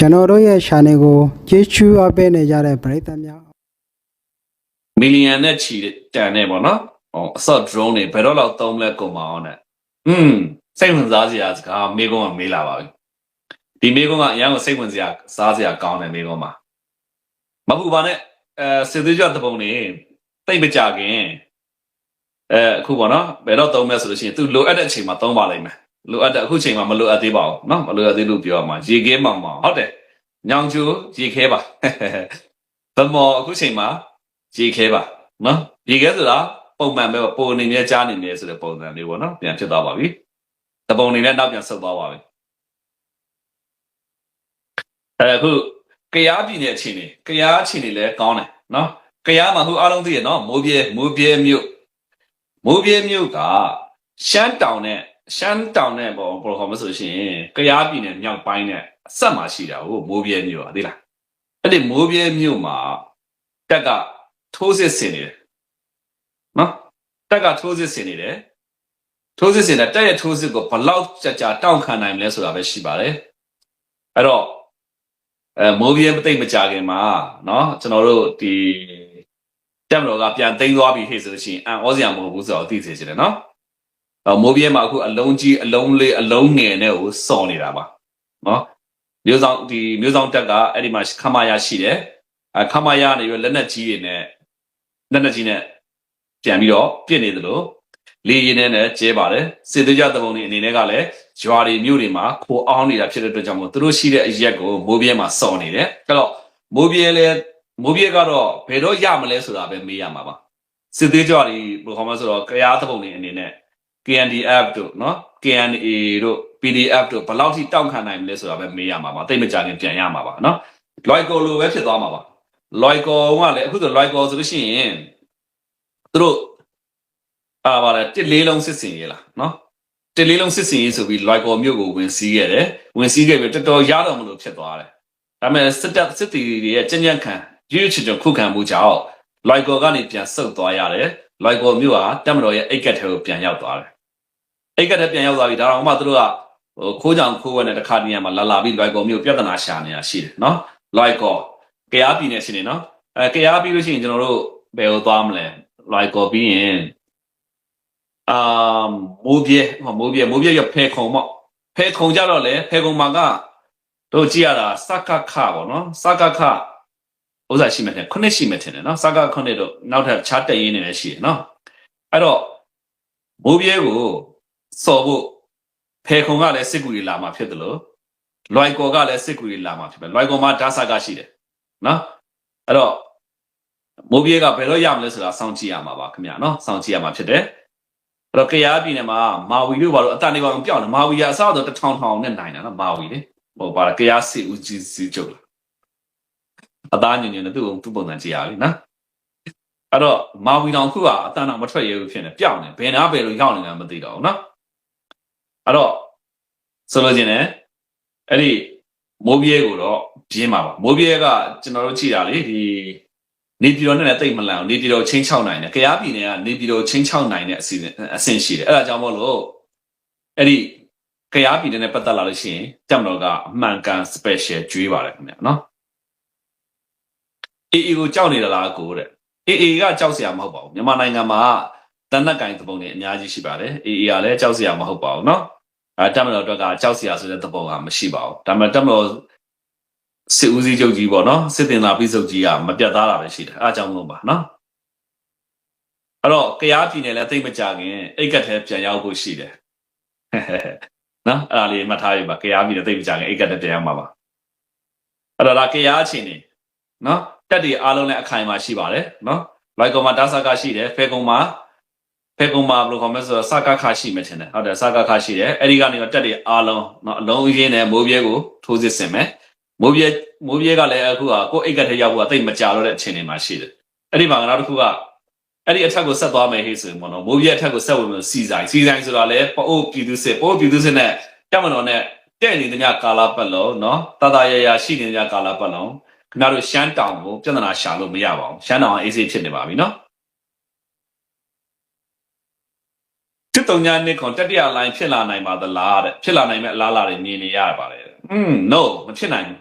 ကျွန်တော်တို့ရဲ့ channel ကိုကျေးဇူးအပ်ပေးနေကြတဲ့ပရိသတ်များမီလီယံနဲ့ချီတန်နေပေါ့နော်ဟောအဆော့ drone တွေဘယ်တော့လောက်သုံးမလဲကုန်မအောင်နဲ့อืมစိတ်ဝင်စားစရာစကားမေးခွန်းကမေးလာပါပြီဒီမေးခွန်းကအရန်ကိုစိတ်ဝင်စရာစားစရာကောင်းတယ်မေးခွန်းမှာမဟုတ်ပါနဲ့အဲစစ်သေးကြတဲ့ပုံနေတိတ်မကြခင်အဲအခုပေါ့နော်ဘယ်တော့သုံးမလဲဆိုလို့ရှိရင်သူလိုအပ်တဲ့အချိန်မှာသုံးပါလိမ့်မယ် လိုအပ်တဲ့အခုချိန်မှာမလိုအပ်သေးပါဘူးနော်မလိုအပ်သေးလို့ပြောရမှာရေခဲမောင်မောင်ဟုတ်တယ်ညောင်ကျူရေခဲပါဗမော်အခုချိန်မှာရေခဲပါနော်ရေခဲဆိုတာပုံမှန်ပဲပုံအနေနဲ့ကြားနေနေဆိုတဲ့ပုံစံလေးပေါ့နော်ပြန်ဖြစ်သွားပါပြီတပုံအနေနဲ့နောက်ပြန်ဆုတ်သွားပါပြီအဲအခုကရားပြည်နယ်အခြေအနေကရားအခြေအနေလည်းကောင်းတယ်နော်ကရားမှာခုအားလုံးသိရနော်မိုးပြဲမိုးပြဲမြို့မိုးပြဲမြို့ကရှမ်းတောင်နဲ့ ရှမ်းတောင်နဲ့ပေါ့ဘယ်လိုခေါ်မလဲဆိုရှင်ကရားပြည်နယ်မြောက်ပိုင်းနဲ့အဆက်မှာရှိတာဟုတ်မိုးပြဲမြို့อ่ะသိလားအဲ့ဒီမိုးပြဲမြို့မှာတက်ကထိုးစစ်ဆင်နေတယ်နော်တက်ကထိုးစစ်ဆင်နေတယ်ထိုးစစ်ဆင်တဲ့တက်ရဲ့ထိုးစစ်ကိုဘလောက်ကြာကြာတောင့်ခံနိုင်မလဲဆိုတာပဲရှိပါတယ်အဲ့တော့အဲမိုးပြေမသိမ့်မကြခင်မှာနော်ကျွန်တော်တို့ဒီတက်မတော်ကပြန်သိမ်းသွားပြီဟေ့ဆိုလို့ရှိရင်အန်ဩစရာမဟုတ်ဘူးဆိုတော့သိစေချင်တယ်နော်အော် မိုးပြေမှာအခုအလုံးကြီးအလုံးလေးအလုံးငယ်နဲ့ကိုစော်နေတာပါနော်မျိုးဆောင်ဒီမျိုးဆောင်တက်ကအဲ့ဒီမှာခမရရှိတယ်အခမရနေပြီးလက်နက်ကြီးတွေနဲ့လက်နက်ကြီးနဲ့ပြန်ပြီးတော့ပြစ်နေသလိုလေရင်နဲ့လည်းကျဲပါတယ်စေတကြသဘုံတွေအနေနဲ့ကလည်းရွာတွေမြို့တွေမှာခိုအောင်နေတာဖြစ်တဲ့အတွက်ကြောင့်မို့သူတို့ရှိတဲ့အရက်ကိုမိုးပြဲမှာစော်နေတယ်အဲ့တော့မိုးပြဲလည်းမိုးပြဲကတော့ဘယ်တော့ရမလဲဆိုတာပဲမေးရမှာပါစစ်သေးကြွတွေဘယ်လိုခေါ်မလဲဆိုတော့ကြားသဘုံတွေအနေနဲ့ KNDF တို့နော် KNA တို့ PDF တို့ဘယ်လောက်ထိတောက်ခံနိုင်မလဲဆိုတာပဲမေးရမှာပါတိတ်မကြခင်ပြန်ရမှာပါနော် loico လိုပဲဖြစ်သွားမှာပါ loico ကလည်းအခုဆို loico ဆိုလို့ရှိရင်သူတို့အာပါလေတစ်လေးလုံးစစ်စင်ရေးလားနော်တစ်လေးလုံးစစ်စင်ရေးဆိုပြီး loico မြို့ကိုဝင်စီးခဲ့တယ်ဝင်စီးခဲ့ပြီးတော်တော်ရတော့မလို့ဖြစ်သွားတယ်ဒါပေမဲ့စစ်တပ်စစ်တီတွေရဲ့ကြင်ကြံခံရွေးချွတ်ချွတ်ခုခံမှုကြောင့် loico ကနေပြန်ဆုတ်သွားရတယ် loico မြို့ဟာတက်မတော်ရဲ့အိတ်ကက်ထဲကိုပြန်ရောက်သွားတယ် အိတ်ကက်ထဲပြန်ရောက်သွားပြီဒါတော့မှသူတို့ကဟိုခိုးကြောင်ခိုးဝဲနဲ့တခါတည်းမှာလာလာပြီး loico မြို့ပြဿနာရှာနေတာရှိတယ်နော် loico ကရားပြည်နယ်ရှိနေနော်အဲကရားပြီးလို့ရှိရင်ကျွန်တော်တို့ဘယ်ကိုသွားမလဲ loico ပြီးရင်အာမိုးပြဲဟောမိုးပြဲမိုးပြဲရဖဲခုံပေါ့ဖဲခုံကြတော့လေဖဲခုံမှာကတို့ကြည့်ရတာစကခပေါ့နော်စကခဥစ္စာရှိမှတယ်ခုနှစ်ရှိမှတယ်နော်စကခုနှစ်တို့နောက်ထပ်ခြားတက်ရင်းနေလည်းရှိတယ်နော်အဲ့တော့မိုးပြဲကို စော်ဖို့ဖဲခုံကလည်းစစ်ကူတွေလာမှာဖြစ်တယ်လို့လွိုင်ကော်ကလည်းစစ်ကူတွေလာမှာဖြစ်ပဲလွိုင်ကော်မှာဒါဆာကရှိတယ်နော်အဲ့တော့မိုးပြေးကဘယ်တော့ရမလဲဆိုတာစောင့်ကြည့်ရမှာပါခင်ဗျာနော်စောင့်ကြည့်ရမှာဖြစ်တယ်အဲ့တော့ကရားပြည်နယ်မှာမာဝီတို့ဘာလို့အတန်နေပါအောင်ပြောင်းတယ်မာဝီကအစားတော့တထောင်ထောင်နဲ့နိုင်တာနော်မာဝီလေဟိုပါလားကရားစစ်ဦးကြီးစီကျုပ်လားအသားညင်ညင်နဲ့သူ့ကိုသူ့ပုံစံကြည့်ရပြီနော်အဲ့တော့မာဝီတောင်ခုကအတန်တော့မထွက်ရဘူးဖြစ်နေပြောင်းနေဘယ်နာဘယ်လိုရောက်နေတာမသိတော့ဘူးနော် အဲ့တော့ဆိုလိုချင်တယ်အဲ့ဒီမိုးပြဲကိုတော့ပြင်းပါပါမိုးပြဲကကျွန်တော်တို့ကြည့်တာလေဒီနေပြည်တော်နဲ့လည်းတိတ်မလန့်အောင်နေပြည်တော်ချင်းချောက်နိုင်တယ်ကြရားပြည်နယ်ကနေပြည်တော်ချင်းချောက်နိုင်တဲ့အစီအစဉ်ရှိတယ်အဲ့ဒါကြောင့်မို့လို့အဲ့ဒီကြရားပြည်နယ်နဲ့ပတ်သက်လာလို့ရှိရင်တမတော်ကအမှန်ကန် special ကျွေးပါတယ်ခင်ဗျာနော်အေအေကိုကြောက်နေတာလားကိုတဲ့အေအေကကြောက်စရာမဟုတ်ပါဘူးမြန်မာနိုင်ငံမှာတန်တက်ကင်သဘုံတွေအများကြီးရှိပါတယ်အေအေကလည်းကြောက်စရာမဟုတ်ပါဘူးနော် အဲတက်မတော်အတွက်ကကြောက်စရာဆိုတဲ့သဘောကမရှိပါဘူးဒါပေမဲ့တက်မတော်စစ်ဦးစီးချုပ်ကြီးပေါ့နော်စစ်တင်လာပြီးစုပ်ကြီးကမပြတ်သားတာပဲရှိတယ်အားကြောင့်မလို့ပါနော်အဲ့တော့ကရားပြည်နယ်လည်းသိမ့်မကြခင်အိတ်ကတ်ထဲပြန်ရောက်ဖို့ရှိတယ်နော်အဲ့ဒါလေးမှတ်ထားရပါကရားပြည်နယ်သိမ့်မကြခင်အိတ်ကတ်ထဲပြန်ရောက်မှာပါအဲ့တော့ဒါကရားချင်းနေနော်တက်တွေအားလုံးလည်းအခိုင်အမာရှိပါတယ်နော်လိုက်ကောင်မှာဒါဆာကရှိတယ်ဖဲကောင်မှာ ဖဲကုံမှာဘယ်လိုခေါ်မလဲဆိုတော့စကခရှိမှထင်တယ်ဟုတ်တယ်စကခရှိတယ်အဲ့ဒီကနေတော့တက်တွေအားလုံးเนาะအလုံးရင်းနဲ့မိုးပြဲကိုထိုးစစ်ဆင်မယ်မိုးပြဲမိုးပြဲကလည်းအခုကကိုယ်အိတ်ကထဲရောက်ဖို့ကတိတ်မကြတော့တဲ့အခြေအနေမှာရှိတယ်အဲ့ဒီမှာနောက်တစ်ခုကအဲ့ဒီအထက်ကိုဆက်သွားမယ်ဟေ့ဆိုရင်ပေါ့နော်မိုးပြဲအထက်ကိုဆက်ဝင်မယ်စီဆိုင်စီဆိုင်ဆိုတာလည်းပအိုးပြည်သူစစ်ပအိုးပြည်သူစစ်နဲ့တက်မတော်နဲ့တဲ့နေတဲ့ညကာလာပတ်လုံးเนาะတတရရရှိနေတဲ့ညကာလာပတ်လုံးခင်ဗျားတို့ရှမ်းတောင်ကိုပြဿနာရှာလို့မရပါဘူးရှမ်းတောင်ကအေးဆေးဖြစ်နေပါပြီเนาะ တစ်တုံညာနှစ်ခွန်တတိယလိုင်းဖြစ်လာနိုင်ပါသလားတဲ့ဖြစ်လာနိုင်မဲ့အလားအလာတွေမြင်နေရပါတယ်อืม no မဖြစ်နိုင်ဘူး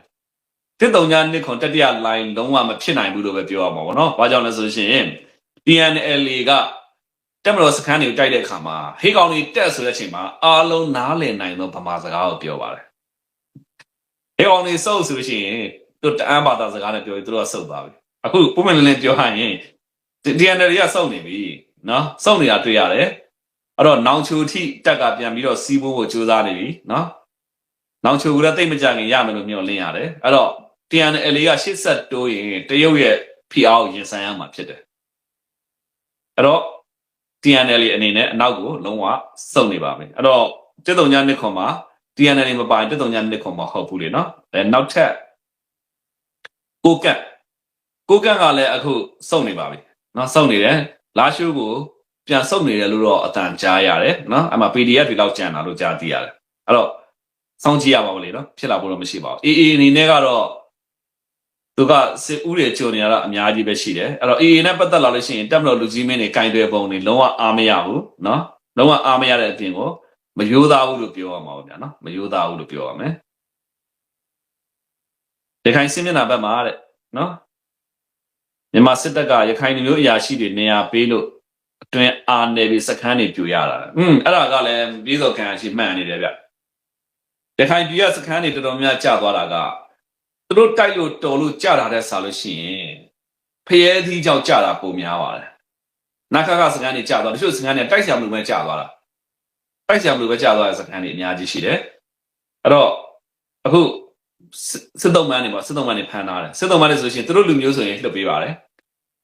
တစ်တုံညာနှစ်ခွန်တတိယ line လုံးဝမဖြစ်နိုင်ဘူးလို့ပဲပြောရမှာပေါ့နော်။ဘာကြောင့်လဲဆိုလို့ရှိရင် TNLA ကတက်မတော်စခန်းတွေကိုတိုက်တဲ့အခါမှာဟေးကောင်တွေတက်ဆိုတဲ့အချိန်မှာအားလုံးနားလည်နိုင်သောဗမာစကားကိုပြောပါတယ်။ဟေးကောင်တွေစုပ်ဆိုလို့ရှိရင်သူတအမ်းဘာသာစကားနဲ့ပြောရင်သူတို့ကစုပ်သွားပြီ။အခုပုံမှန်လည်းပြောရရင် TNLA ကစုပ်နေပြီနော်။စုပ်နေတာတွေ့ရတယ်။ အဲ့တော့နောင်ချိုထိတက်ကပြန်ပြီးတော့စီးဖို့ကိုစူးစမ်းနေပြီနော်။နောင်ချိုကလည်းတိတ်မကြခင်ရမယ်လို့မျှော်လင့်ရတယ်။အဲ့တော့ TNLA ကရှစ်ဆက်တိုးရင်တရုတ်ရဲ့ဖိအားကိုရင်ဆိုင်ရမှာဖြစ်တယ်အဲ့တော့ TNLA အနေနဲ့အနောက်ကိုလုံးဝစုံနေပါမယ်အဲ့တော့တက်တုံညာနှစ်ခွန်မှာ TNLA မပိုင်တက်တုံညာနှစ်ခွန်မှာဟုတ်ဘူးလေနော်အဲနောက်ထပ်ကိုကန့်ကိုကန့်ကလည်းအခုစုံနေပါပြီနော်စုံနေတယ်လာရှိုးကို ပြန်စုံနေတယ်လို့တော့အတန်ကြားရတယ်နော်အဲ့မှာ PDF တွေလောက်ကြံတာလို့ကြားသိရတယ်အဲ့တော့စောင့်ကြည့်ရပါမလို့နော်ဖြစ်လာဖို့တော့မရှိပါဘူး AA အနေနဲ့ကတော့ သူကစစ်ဦးတွေကြုံနေရတာအများကြီးပဲရှိတယ်အဲ့တော့ AA နဲ့ပတ်သက်လာလို့ရှိရင်တက်မလို့လူကြီးမင်းတွေကင်တွယ်ပုံတွေလုံးဝအားမရဘူးเนาะလုံးဝအားမရတဲ့အပြင်ကိုမယိုးသားဘူးလို့ပြောရမှာပါဗျာเนาะမယိုးသားဘူးလို့ပြောရမယ်ရခိုင်စစ်မျက်နှာဘက်မှာတဲ့เนาะမြန်မာစစ်တပ်ကရခိုင်လူမျိုးအရာရှိတွေနေရာပေးလို့ အတွင်းအာနေပြီးစခန်းတွေပြူရတာอืมအဲ့ဒါကလည်းပြီးစောခံရရှိမှန်နေတယ်ဗျရခိုင်ပြည်ရစခန်းတွေတော်တော်များကြာသွားတာကသူတို့တိုက်လို့တော်လို့ကြတာတဲ့ဆာလို့ရှိရင်ဖျဲသီးကြောင့်ကြတာပုံများပါတယ်။နာခကစကန်တွေကြသွားတချို့စကန်တွေတိုက်ဆရာမလို့ပဲကြသွားတာ။တိုက်ဆရာမလို့ပဲကြသွားတဲ့စကန်တွေအများကြီးရှိတယ်။အဲ့တော့အခုစစ်စစ်တုံးမန်းတွေပေါ့စစ်တုံးမန်းတွေဖမ်းထားတယ်။စစ်တုံးမန်းတွေဆိုလို့ရှိရင်သူတို့လူမျိုးဆိုရင်လှုပ်ပေးပါတယ်။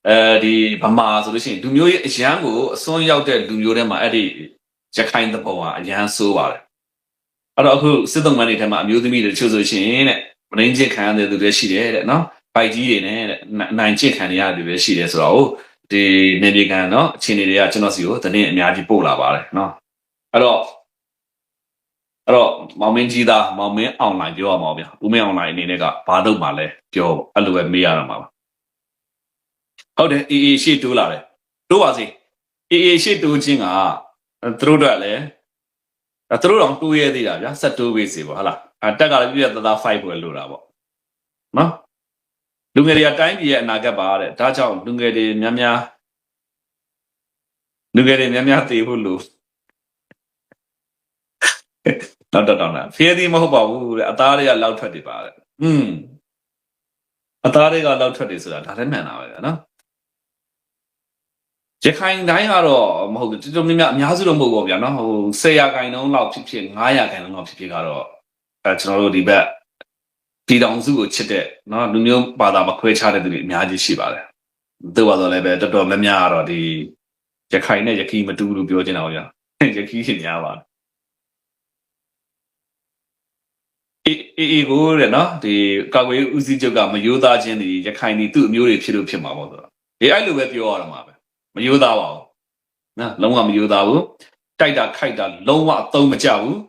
အဲဒီဗမာဆိုလို့ရှိရင်လူမျိုးရဲ့အရန်ကိုအစွန်းရောက်တဲ့လူမျိုးတွေမှာအဲ့ဒီရခိုင်သဘောကအရန်ဆိုးပါတယ်။အဲ့တော့အခုစစ်တုံးမန်းတွေထဲမှာအမျိုးသမီးတွေတချို့ဆိုရှင်တဲ့မရင်းချစ်ခံရတဲ့သူတွေရှိတယ်တဲ့နော်။ပိုက်ကြီးတွေနဲ့တဲ့အနိုင်ချစ်ခံရတဲ့သူတွေရှိတယ်ဆိုတော့ဒီနေပြည်ကန်နော်အခြေအနေတွေကကျွန်တော်စီကိုသတင်းအများကြီးပို့လာပါတယ်နော်။အဲ့တော့အဲ့တော့မောင်မင်းကြီးသားမောင်မင်းအွန်လိုင်းပြောရမှာဗျာ။ဦးမင်းအွန်လိုင်းအနေနဲ့ကဘာလုပ်မှလဲပြောအဲ့လိုပဲမေးရတာမှာပါ။ ဟုတ်တယ်အေးအေးရှေ့တိုးလာတယ်။တိုးပါစေ။အေးအေးရှေ့တိုးခြင်းကသူတို့တော့လည်းအဲသူတို့တော့တိုးရဲသေးတာဗျာ။ဆက်တိုးပေးစီပေါ့ဟုတ်လား။အတက်ကလည်းပြည့်ပြတ်သားသား fight ပွဲလို့တာပေါ့။နော်လူငယ်တွေကတိုင်းပြည်ရဲ့အနာဂတ်ပါတဲ့ဒါကြောင့်လူငယ်တွေများများလူငယ်တွေများများသိဖို့လို့တော့တော့တော့ဖေးသည်မဟုတ်ပါဘူးတဲ့အသားတွေကလောက်ထွက်တယ်ပါတဲ့อืมအသားတွေကလောက်ထွက်တယ်ဆိုတာဒါလည်းမှန်တာပဲနော် ရခိုင်တိုင်းကတော့မဟုတ်ဘူးတော်တော်များများအများစုတော့မဟုတ်ပါဘူးဗျာနော်ဟို10ရာခိုင်နှုန်းလောက်ဖြစ်ဖြစ်9ရာခိုင်နှုန်းလောက်ဖြစ်ဖြစ်ကတော့အဲကျွန်တော်တို့ဒီဘက်ပြည်တော်စုကိုချစ်တဲ့နော်လူမျိုးဘာသာမခွဲခြားတဲ့သူတွေအများကြီးရှိပါတယ်သူ့ဘာသာလည်းပဲတော်တော်များများကတော့ဒီရခိုင်နဲ့ရခိုင်မတူဘူးလို့ပြောချင်တာဗျာရခိုင်ရှင်များပါတယ်အေးအေးအေးကိုတဲ့နော်ဒီကာကွယ်ရေးဦးစီးချုပ်ကမယိုးသားချင်းဒီရခိုင်ဒီသူ့အမျိုးတွေဖြစ်လို့ဖြစ်မှာပေါ့ဆိုတော့ဒီအဲ့လိုပဲပြောရတော့မှာပဲ မယိုးသားပါဘူးနော်လုံးဝမယိုးသားဘူးတိုက်တာခိုက်တာလုံးဝအသုံးမကျဘူး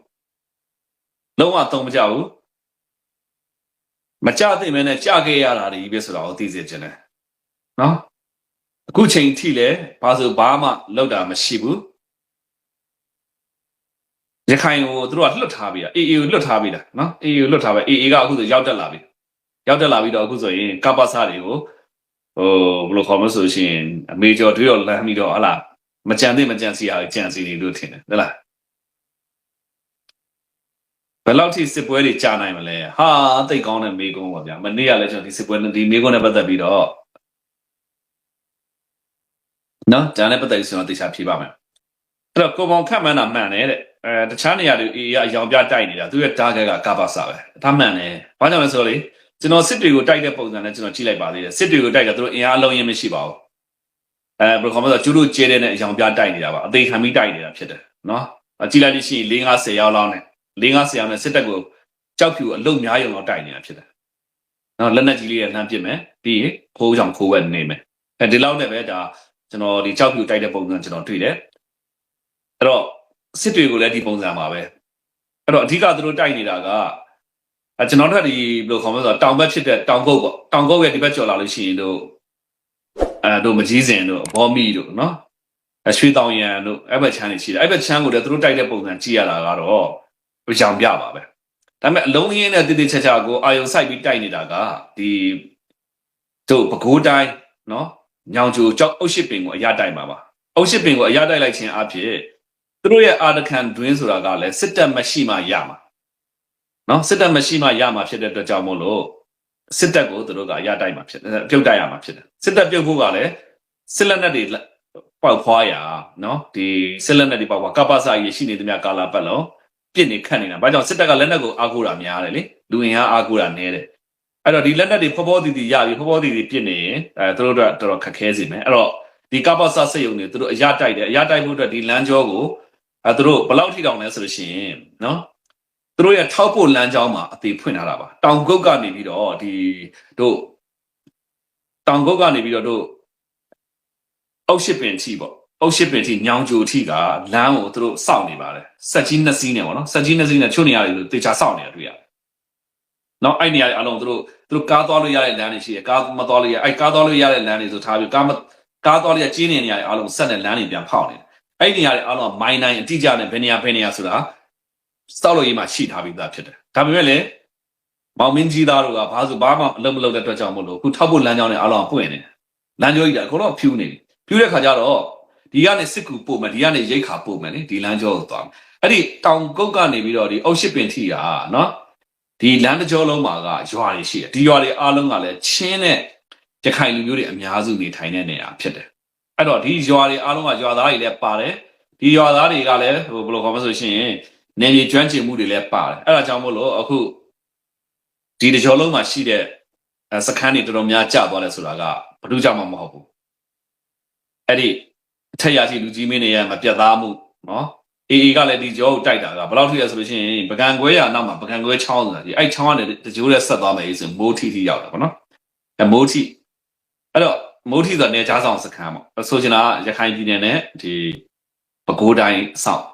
လုံးဝအသုံးမကျဘူးမကြသိမဲနဲ့ကြခဲ့ရတာတွေပဲဆိုတော့သိစေချင်တယ်နော်အခုချိန်ထိလဲဘာဆိုဘာမှလောက်တာမရှိဘူးရခိုင်ကိုသူတို့ကလွတ်ထားပြီလား AA ကိုလွတ်ထားပြီလားနော် AA ကိုလွတ်ထားပဲ AA ကအခုဆိုရောက်တက်လာပြီရောက်တက်လာပြီးတော့အခုဆိုရင်ကပ္ပစတွေကို ဟိုဘယ်လိုခေါ်မလို့ဆိုရှင်အမေကျော်တွေးတော့လမ်းပြီးတော့ဟလာမကြံသေးမကြံစီရကြံစီနေလို့ထင်တယ်ဟုတ်လားဘယ်လောက်ထိစစ်ပွဲတွေကြာနိုင်မလဲဟာတိတ်ကောင်းတဲ့မေကုန်းပါဗျာမနေ့ကလည်းကျွန်တော်ဒီစစ်ပွဲနဲ့ဒီမေကုန်းနဲ့ပတ်သက်ပြီးတော့နော်ဂျာနဲ့ပတ်သက်ပြီးဆိုတော့တေချာဖြေပါမယ်အဲ့တော့ကိုပောင်ခတ်မှန်းတာမှန်တယ်တဲ့အဲတခြားနေရာတွေအေးအယောင်ပြတိုက်နေတာသူရဲ့ target ကကပါစာပဲဒါမှန်တယ်ဘာကြောင့်လဲဆိုတော့လေ ကျွန်တော်စစ်တွေကိုတိုက်တဲ့ပုံစံနဲ့ကျွန်တော်ကြည့်လိုက်ပါသေးတယ်စစ်တွေကိုတိုက်တာသူတို့အင်အားအလုံးရင်းမရှိပါဘူးအဲဘယ်လိုခေါ်မလဲဆိုတော့ကျူးတို့ကျဲတဲ့နဲ့အယောင်ပြတိုက်နေတာပါအသေးခံပြီးတိုက်နေတာဖြစ်တယ်နော်ကြည့်လိုက်လို့ရှိရင်၄50ရောက်လောက်နဲ့၄50ရောက်နဲ့စစ်တပ်ကိုကြောက်ဖြူအလုံများရုံတော့တိုက်နေတာဖြစ်တယ်နော်လက်နက်ကြီးလေးနဲ့လှမ်းပစ်မယ်ပြီးရင်ခိုးကြောင်ခိုးဝက်နေမယ်အဲဒီလောက်နဲ့ပဲဒါကျွန်တော်ဒီကြောက်ဖြူတိုက်တဲ့ပုံစံကျွန်တော်တွေ့တယ်အဲ့တော့စစ်တွေကိုလည်းဒီပုံစံပါပဲအဲ့တော့အဓိကသူတို့တိုက်နေတာက အဲကျွန်တော်တို့ဒီဘယ်လိုခေါ်မလဲဆိုတော့တောင်ဘက်ဖြစ်တဲ့တောင်ကုတ်ပေါ့တောင်ကုတ်ရဲ့ဒီဘက်ကျော်လာလို့ရှိရင်တို့အဲတို့မကြီးစင်တို့ဘောမီတို့နော်အရွှေတောင်ရန်တို့အဲ့ဘက်ချမ်းနေရှိတယ်အဲ့ဘက်ချမ်းကိုလည်းသူတို့တိုက်တဲ့ပုံစံကြည့်ရတာကတော့ကြောင်ပြပါပဲဒါပေမဲ့အလုံးရင်းနဲ့တည်တည်ချာချာကိုအာယုံဆိုင်ပြီးတိုက်နေတာကဒီတို့ပဲခူးတိုင်းနော်ညောင်ကျိုကြောက်အုတ်ရှိပင်ကိုအရတိုက်မှာပါအုတ်ရှိပင်ကိုအရတိုက်လိုက်ခြင်းအဖြစ်သူတို့ရဲ့အာဒခံတွင်းဆိုတာကလည်းစစ်တပ်မရှိမှရမှာ နော်စစ်တပ်မရှိမှရမှာဖြစ်တဲ့အတွက်ကြောင့်မို့လို့စစ်တပ်ကိုသူတို့ကအရတိုက်မှာဖြစ်တယ်ပြုတ်တိုက်ရမှာဖြစ်တယ်စစ်တပ်ပြုတ်ဖို့ကလည်းစစ်လက်နက်တွေပေါက်ဖွားရနော်ဒီစစ်လက်နက်တွေပေါက်ဖွားကပ္ပစာကြီးရှိနေသမျှကာလာပတ်လုံးပြစ်နေခတ်နေတာဘာကြောင့်စစ်တပ်ကလက်နက်ကိုအားကိုးတာများတယ်လေလူအင်အားအားကိုးတာနည်းတယ်အဲ့တော့ဒီလက်နက်တွေဖောဖောတီတီရပြီဖောဖောတီတီပြစ်နေရင်အဲသူတို့တို့တော်တော်ခက်ခဲစေမယ်အဲ့တော့ဒီကပ္ပစာစစ်ရုံတွေသူတို့အရတိုက်တယ်အရတိုက်ဖို့အတွက်ဒီလမ်းကြောကိုအဲသူတို့ဘယ်လောက်ထိတောင်လဲဆိုလို့ရှိရင်နော် သူတို့ရဲ့ထောက်ဖို့လမ်းကြောင်းမှာအသေးဖွင့်ထားတာပါတောင်ကုတ်ကနေပြီးတော့ဒီတို့တောင်ကုတ်ကနေပြီးတော့တို့အောက်ရှိပင်ချီပေါ့အောက်ရှိပင်ချီညောင်ကြိုချီကလမ်းကိုသူတို့စောင့်နေပါတယ်စက်ကြီးနှစ်စီးနဲ့ပေါ့နော်စက်ကြီးနှစ်စီးနဲ့ချုံနေရတယ်လို့တေချာစောင့်နေတာတွေ့ရတယ်နော်အဲ့နေရာတွေအလုံးသူတို့သူတို့ကားသွားလို့ရတဲ့လမ်းတွေရှိတယ်ကားမသွားလို့ရအဲ့ကားသွားလို့ရတဲ့လမ်းတွေဆိုထားပြီးကားမကားသွားလို့ရကျင်းနေနေရတဲ့အလုံးဆက်တဲ့လမ်းတွေပြန်ဖောက်နေတယ်အဲ့ဒီနေရာတွေအလုံးမိုင်းတိုင်းအတိအကျနဲ့ဘယ်နေရာဘယ်နေရာဆိုတာ စောက်လို့ရေးမှရှိထားပြီးသားဖြစ်တယ်ဒါပေမဲ့လည်းမောင်မင်းကြီးသားတို့ကဘာလို့ဘာမှအလုပ်မလုပ်တဲ့အတွက်ကြောင့်မို့လို့ခုထောက်ဖို့လမ်းကြောင်းတွေအလုံးပွင့်နေတယ်လမ်းကြောကြီးကအကုန်လုံးဖြူနေပြီဖြူတဲ့ခါကျတော့ဒီကနေစစ်ကူပို့မယ်ဒီကနေရိတ်ခါပို့မယ်လေဒီလမ်းကြောကိုသွားမယ်အဲ့ဒီတောင်ကုတ်ကနေပြီးတော့ဒီအုတ်ရှိပင်ထီကနော်ဒီလမ်းတစ်ကြောလုံးမှာကရွာတွေရှိတယ်ဒီရွာတွေအားလုံးကလည်းချင်းတဲ့ရခိုင်လူမျိုးတွေအများစုနေထိုင်တဲ့နေရာဖြစ်တယ်အဲ့တော့ဒီရွာတွေအားလုံးကရွာသားတွေလည်းပါတယ်ဒီရွာသားတွေကလည်းဟိုဘယ်လိုခေါ်မလဲဆိုရှင် နေမြေကျွမ်းကျင်မှုတွေလည်းပါတယ်အဲ့ဒါကြောင့်မို့လို့အခုဒီတစ်ကြောလုံးမှာရှိတဲ့အဲစခန်းတွေတော်တော်များကျသွားလဲဆိုတာကဘယ်သူကြောင့်မှမဟုတ်ဘူးအဲ့ဒီအထက်ရရှိလူကြီးမင်းတွေရဲ့မပြတ်သားမှုနော်အေအေကလည်းဒီကြောကိုတိုက်တာကဘယ်လောက်ထိလဲဆိုလို့ရှိရင်ပကံကွဲရနောက်မှာပကံကွဲချောင်းဆိုတာဒီအဲ့ချောင်းကနေတကြိုးနဲ့ဆက်သွားမယ်ဆိုမိုးထီထီရောက်တယ်ပေါ့နော်အဲမိုးထီအဲ့တော့မိုးထီဆိုတာနေကြားဆောင်စခန်းပေါ့ဆိုချင်တာကရခိုင်ပြည်နယ်နဲ့ဒီပဲခူးတိုင်းအဆောက်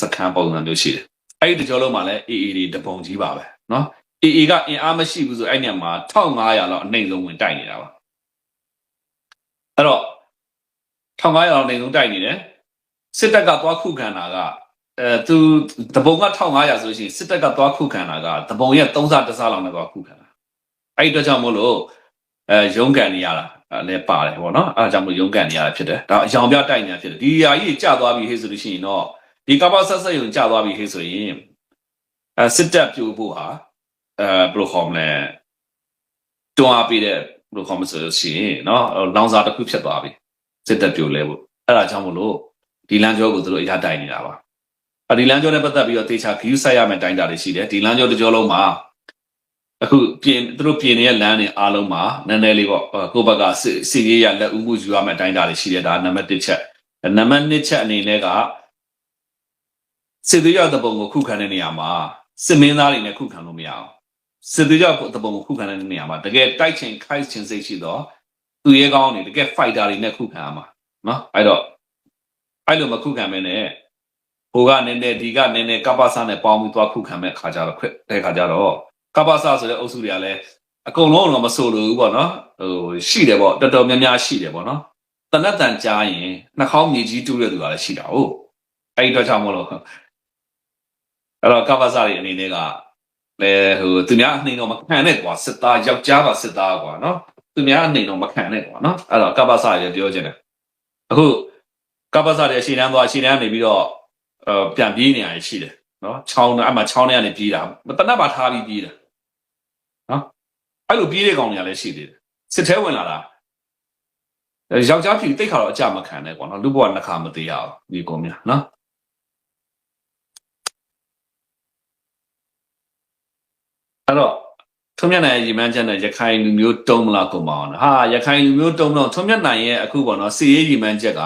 စခန်းပုံစံမျိုးရှိတယ်အဲ့ဒီတကြောလုံးမှာလည်းအေအေတွေတပုံကြီးပါပဲနော်အေအေကအင်အားမရှိဘူးဆိုအဲ့ညမှာ1500လောက်အနှိမ့်ဆုံးဝင်တိုက်နေတာပါအဲ့တော့1500လောက်နေဆုံးတိုက်နေတယ်စစ်တပ်ကသွားခုခံတာကအဲသူတပုံက1500ဆိုလို့ရှိရင်စစ်တပ်ကသွားခုခံတာကတပုံရဲ့3ဆတစ်ဆလောက်နဲ့သွားခုခံတာအဲ့ဒီအတွက်ကြောင့်မို့လို့အဲရုံးကန်နေရတာအဲလည်းပါတယ်ပေါ့နော်အဲဒါကြောင့်မို့ရုံးကန်နေရတာဖြစ်တယ်ဒါအယောင်ပြတိုက်နေတာဖြစ်တယ်ဒီຢာကြီးကြာသွားပြီဟေ့ဆိုလို့ရှိရင်တော့ ဒီကမ္ဘာဆက်ဆက်ရုံကျသွားပြီဟေ့ဆိုရင်အဲစစ်တပ်ပြိုဖို့ဟာအဲဘယ်လိုခေါ်မလဲတွန်းအားပေးတဲ့ဘယ်လိုခေါ်မလဲဆိုလို့ရှိရင်နော်လောင်စာတစ်ခုဖြစ်သွားပြီစစ်တပ်ပြိုလဲဖို့အဲ့ဒါကြောင့်မလို့ဒီလမ်းကြောကိုသူတို့အရတိုင်နေတာပါအဲဒီလမ်းကြောနဲ့ပတ်သက်ပြီးတော့တေချာဂယူဆိုင်ရမယ့်တိုင်းတာတွေရှိတယ်ဒီလမ်းကြောတစ်ကြောလုံးမှာအခုပြင်သူတို့ပြင်နေတဲ့လမ်းတွေအားလုံးမှာနည်းနည်းလေးပေါ့ကိုဘက်ကစီရေးရလက်ဦးမှုယူရမယ့်အတိုင်းအတာတွေရှိတယ်ဒါနံပါတ်1ချက်နံပါတ်2ချက်အနေနဲ့က စစ်သေးရတဲ့ပုံကိုခုခံတဲ့နေရာမှာစစ်မင်းသားတွေနဲ့ခုခံလို့မရအောင်စစ်သေးရတဲ့ပုံကိုခုခံတဲ့နေရာမှာတကယ်တိုက်ချင်ခိုက်ချင်စိတ်ရှိတော့သူရဲကောင်းတွေတကယ် fighter တွေနဲ့ခုခံရမှာနော်အဲ့တော့အဲ့လိုမခုခံမဲနဲ့ဟိုကနည်းနည်းဒီကနည်းနည်းကပ္ပစနဲ့ပေါင်းပြီးသွားခုခံမဲ့ခါကြတော့ခွက်တဲ့ခါကြတော့ကပ္ပစဆိုတဲ့အုပ်စုတွေကလည်းအကုန်လုံးတော့မဆိုလို့ဘူးပေါ့နော်ဟိုရှိတယ်ပေါ့တော်တော်များများရှိတယ်ပေါ့နော်တနတ်တန်ကြားရင်နှာခေါင်းမြေကြီးတူးတဲ့သူကလည်းရှိတာဟုတ်အဲ့ဒီတော့ကြောင့်မလို့ အဲ့တော့ကပ္ပစတွေအနေနဲ့ကလေဟိုသူများအနေတော့မခံနဲ့ကွာစစ်သားယောက်ျားပါစစ်သားကွာနော်သူများအနေတော့မခံနဲ့ကွာနော်အဲ့တော့ကပ္ပစတွေပြောချင်တယ်အခုကပ္ပစတွေအရှိတန်းသွားအရှိတန်းနေပြီးတော့အဲပြန်ပြေးနေရရှိတယ်နော်ချောင်းအမှချောင်းထဲကနေပြေးတာတနတ်ပါထားပြီးပြေးတာနော်အဲ့လိုပြေးတဲ့ကောင်တွေကလည်းရှိသေးတယ်စစ်ထဲဝင်လာတာယောက်ျားဖြူတိတ်ခါတော့အကြမခံနဲ့ကွာနော်လူဘဝနှစ်ခါမသေးရအောင်ဒီကောင်များနော် အဲ့တော့ထုံးမြတ်နိုင်ရဲ့ရည်မှန်းချက်နဲ့ရခိုင်လူမျိုးတုံးမလားကုန်ပါအောင်ဟာရခိုင်လူမျိုးတုံးတော့ထုံးမြတ်နိုင်ရဲ့အခုပေါ့နော်စီရေးရည်မှန်းချက်က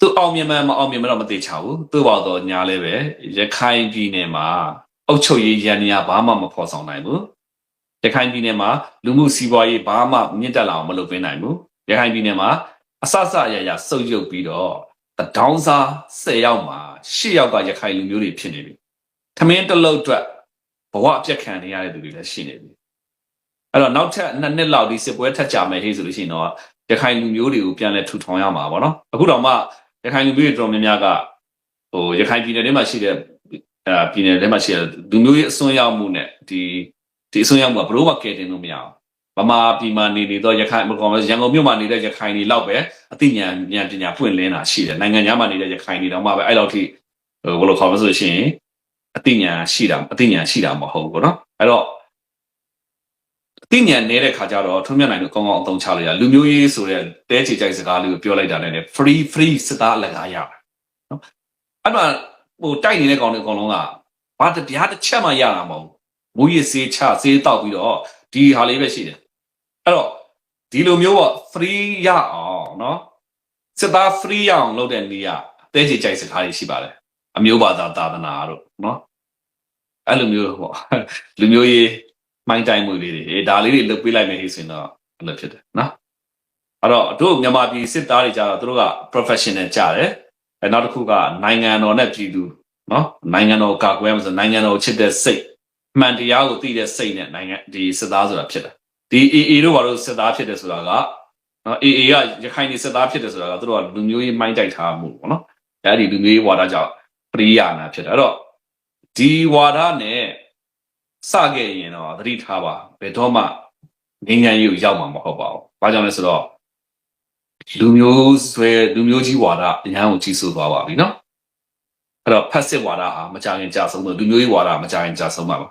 သူအောင်မြင်မှမအောင်မြင်မတော့မသိချဘူးသူ့ဘောတော့ညာလဲပဲရခိုင်ပြည်နယ်မှာအုတ်ချုပ်ရေးရန်ရာဘာမှမဖော်ဆောင်နိုင်ဘူးရခိုင်ပြည်နယ်မှာလူမှုစီးပွားရေးဘာမှမြင့်တက်လာအောင်မလုပ်ပေးနိုင်ဘူးရခိုင်ပြည်နယ်မှာအဆအဆအရရစုပ်ယုပ်ပြီးတော့တဒေါင်းစား10ယောက်မှာ10ယောက်ကရခိုင်လူမျိုးတွေဖြစ်နေပြီထမင်းတစ်လုတ်အတွက် ဘဝအပြတ်ခံနေရတဲ့သူတွေလည်းရှိနေပြီအဲ့တော့နောက်ထပ်နှစ်နှစ်လောက်ဒီစစ်ပွဲထက်ကြမယ်ဟေးဆိုလို့ရှိရင်တော့ရခိုင်လူမျိုးတွေကိုပြန်လဲထူထောင်ရမှာပေါ့နော်အခုတော့မှရခိုင်လူမျိုးတွေတော်များများကဟိုရခိုင်ပြည်နယ်ထဲမှာရှိတဲ့အဲပြည်နယ်ထဲမှာရှိတဲ့လူမျိုးရေးအစွန်းရောက်မှုနဲ့ဒီဒီအစွန်းရောက်မှုကဘလို့မှကယ်တင်လို့မရအောင်ဗမာပြည်မှာနေနေတော့ရခိုင်မကောင်းရန်ကုန်မြို့မှာနေတဲ့ရခိုင်တွေလောက်ပဲအသိဉာဏ်ဉာဏ်ပညာပွင့်လင်းတာရှိတယ်နိုင်ငံခြားမှာနေတဲ့ရခိုင်တွေတောင်မှပဲအဲ့လောက်ထိဟိုဘယ်လိုခေါ်မလဲဆိုလို့ရှိရင် အသိဉာဏ်ရှိတာအသိဉာဏ်ရှိတာမဟုတ်ဘူးเนาะအဲ့တော့အသိဉာဏ်နေတဲ့ခါကျတော့ထွန်းမြတ်နိုင်တို့ကောင်းကောင်းအသုံးချလိုက်ရလူမျိုးရေးဆိုတဲ့တဲချေကြိုက်စကားလေးကိုပြောလိုက်တာလည်း free free စသားအလကားရတာเนาะအဲ့တော့ဟိုတိုက်နေတဲ့ကောင်တွေအကုန်လုံးကဘာတရားတစ်ချက်မှရတာမဟုတ်ဘူးမူရည်စေးချစေးတောက်ပြီးတော့ဒီဟာလေးပဲရှိတယ်အဲ့တော့ဒီလိုမျိုးပေါ့ free ရအောင်เนาะစသား free ရအောင်လုပ်တဲ့နေရာတဲချေကြိုက်စကားတွေရှိပါတယ် အမျိုးဘာသာသာသနာတို့နော်အဲ့လိုမျိုးပေါ့လူမျိုးရေးမိုင်းတိုင်မှုတွေတွေဒါလေးတွေလုတ်ပေးလိုက်မယ်ဟိဆိုရင်တော့အဲ့လိုဖြစ်တယ်နော်အဲ့တော့တို့မြန်မာပြည်စစ်သားတွေကြတော့တို့က professional ကြတယ်အဲနောက်တစ်ခုကနိုင်ငံတော်နဲ့ပြည်သူနော်နိုင်ငံတော်ကာကွယ်မှာဆိုနိုင်ငံတော်ချစ်တဲ့စိတ်မှန်တရားကိုသိတဲ့စိတ်နဲ့နိုင်ငံဒီစစ်သားဆိုတာဖြစ်တယ်ဒီ AA တို့ဘာလို့စစ်သားဖြစ်တယ်ဆိုတာကနော် AA ကရခိုင်နေစစ်သားဖြစ်တယ်ဆိုတာကတို့ကလူမျိုးရေးမိုင်းတိုက်ထားမှုပေါ့နော်အဲ့ဒီလူမျိုးရေးဝါဒကြောင့် ပရိယာနာဖြစ်တယ်အဲ့တော့ဒီဝါဒနဲ့စခဲ့ရင်တော့သတိထားပါဘယ်တော့မှငញ្ញမ်းရေးကိုရောက်မှာမဟုတ်ပါဘူး။ဘာကြောင့်လဲဆိုတော့လူမျိုးဆွဲလူမျိုးကြီးဝါဒအရန်ကိုကြီးစိုးသွားပါပြီနော်အဲ့တော့ဖက်စစ်ဝါဒဟာမကြခင်ကြာဆုံးလို့လူမျိုးကြီးဝါဒမကြခင်ကြာဆုံးပါပါ